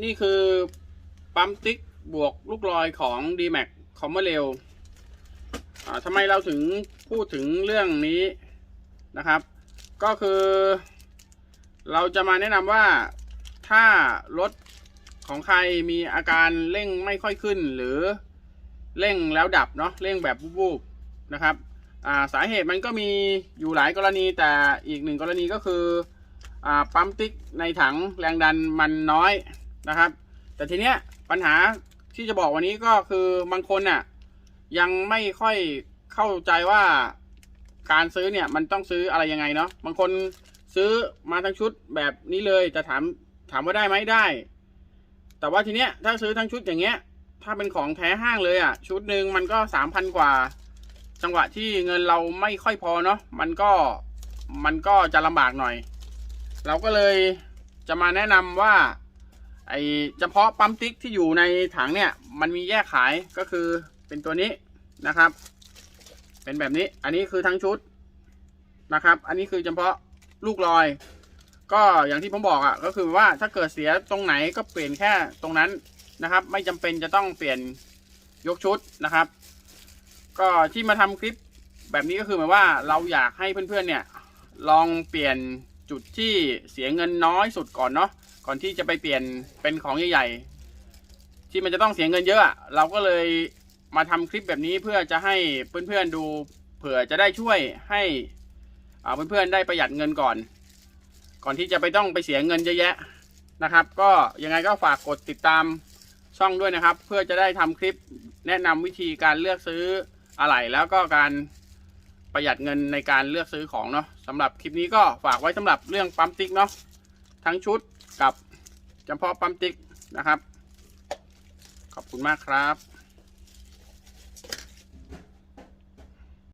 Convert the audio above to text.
นี่คือปั๊มติ๊กบวกลูกลอยของ d m a x c o m m e r r a i l อ่าทำไมเราถึงพูดถึงเรื่องนี้นะครับ ก็คือ เราจะมาแนะนำว่าถ้ารถของใครมีอาการเร่งไม่ค่อยขึ้น หรือเร่งแล้วดับเนาะเร่งแบบวูบๆนะครับาสาเหตุมันก็มีอยู่หลายกรณีแต่อีกหนึ่งกรณีก็คืออปั๊มติ๊กในถังแรงดันมันน้อย นะครับ แต่ทีเนี้ยปัญหาที่จะบอกวันนี้ก็คือบางคนน่ะยังไม่ค่อยเข้าใจว่าการซื้อเนี่ยมันต้องซื้ออะไรยังไงเนาะบางคนซื้อมาทั้งชุดแบบนี้เลยจะถามถามว่าได้ไหมได้ แต่ว่าทีเนี้ยถ้าซื้อทั้งชุดอย่างเงี้ย ถ้าเป็นของแท้ห้างเลยอะ ชุดหนึ่งมันก็สามพันกว่า จังหวะที่เงินเราไม่ค่อยพอเนาะมันก็มันก็จะลำบากหน่อย เราก็เลยจะมาแนะนำว่า ไอเฉพาะปั๊มติ๊กที่อยู่ในถังเนี่ย มันมีแยกขายก็คือเป็นตัวนี้นะครับ เป็นแบบนี้อันนี้คือทั้งชุดนะครับ อันนี้คือเฉพาะลูกลอย ก็อย่างที่ผมบอกอะ่ะก็คือว่าถ้าเกิดเสียตรงไหนก็เปลี่ยนแค่ตรงนั้นนะครับ ไม่จำเป็นจะต้องเปลี่ยนยกชุดนะครับ ก็ที่มาทำคลิปแบบนี้ก็คือหมายว่าเราอยากให้เพื่อนๆเนี่ยลองเปลี่ยนจุดที่เสียเงินน้อยสุดก่อนเนาะ ก่อนที่จะไปเปลี่ยนเป็นของใหญ่ๆ ที่มันจะต้องเสียเงินเยอะ เราก็เลยมาทำคลิปแบบนี้เพื่อจะให้เพื่อนๆดู เผื่อจะได้ช่วยให้อ่าเพื่อนๆได้ประหยัดเงินก่อน ก่อนที่จะไปต้องไปเสียเงินเยอะแยะนะครับ ก็ยังไงก็ฝากกดติดตามช่องด้วยนะครับ เพื่อจะได้ทำคลิปแนะนำวิธีการเลือกซื้ออะไหล่แล้วก็การประหยัดเงินในการเลือกซื้อของเนาะสำหรับคลิปนี้ก็ฝากไว้สำหรับเรื่องปั๊มติ๊กเนาะทั้งชุด กับจำเพาะปั๊มติ๊กนะครับ ขอบคุณมากครับ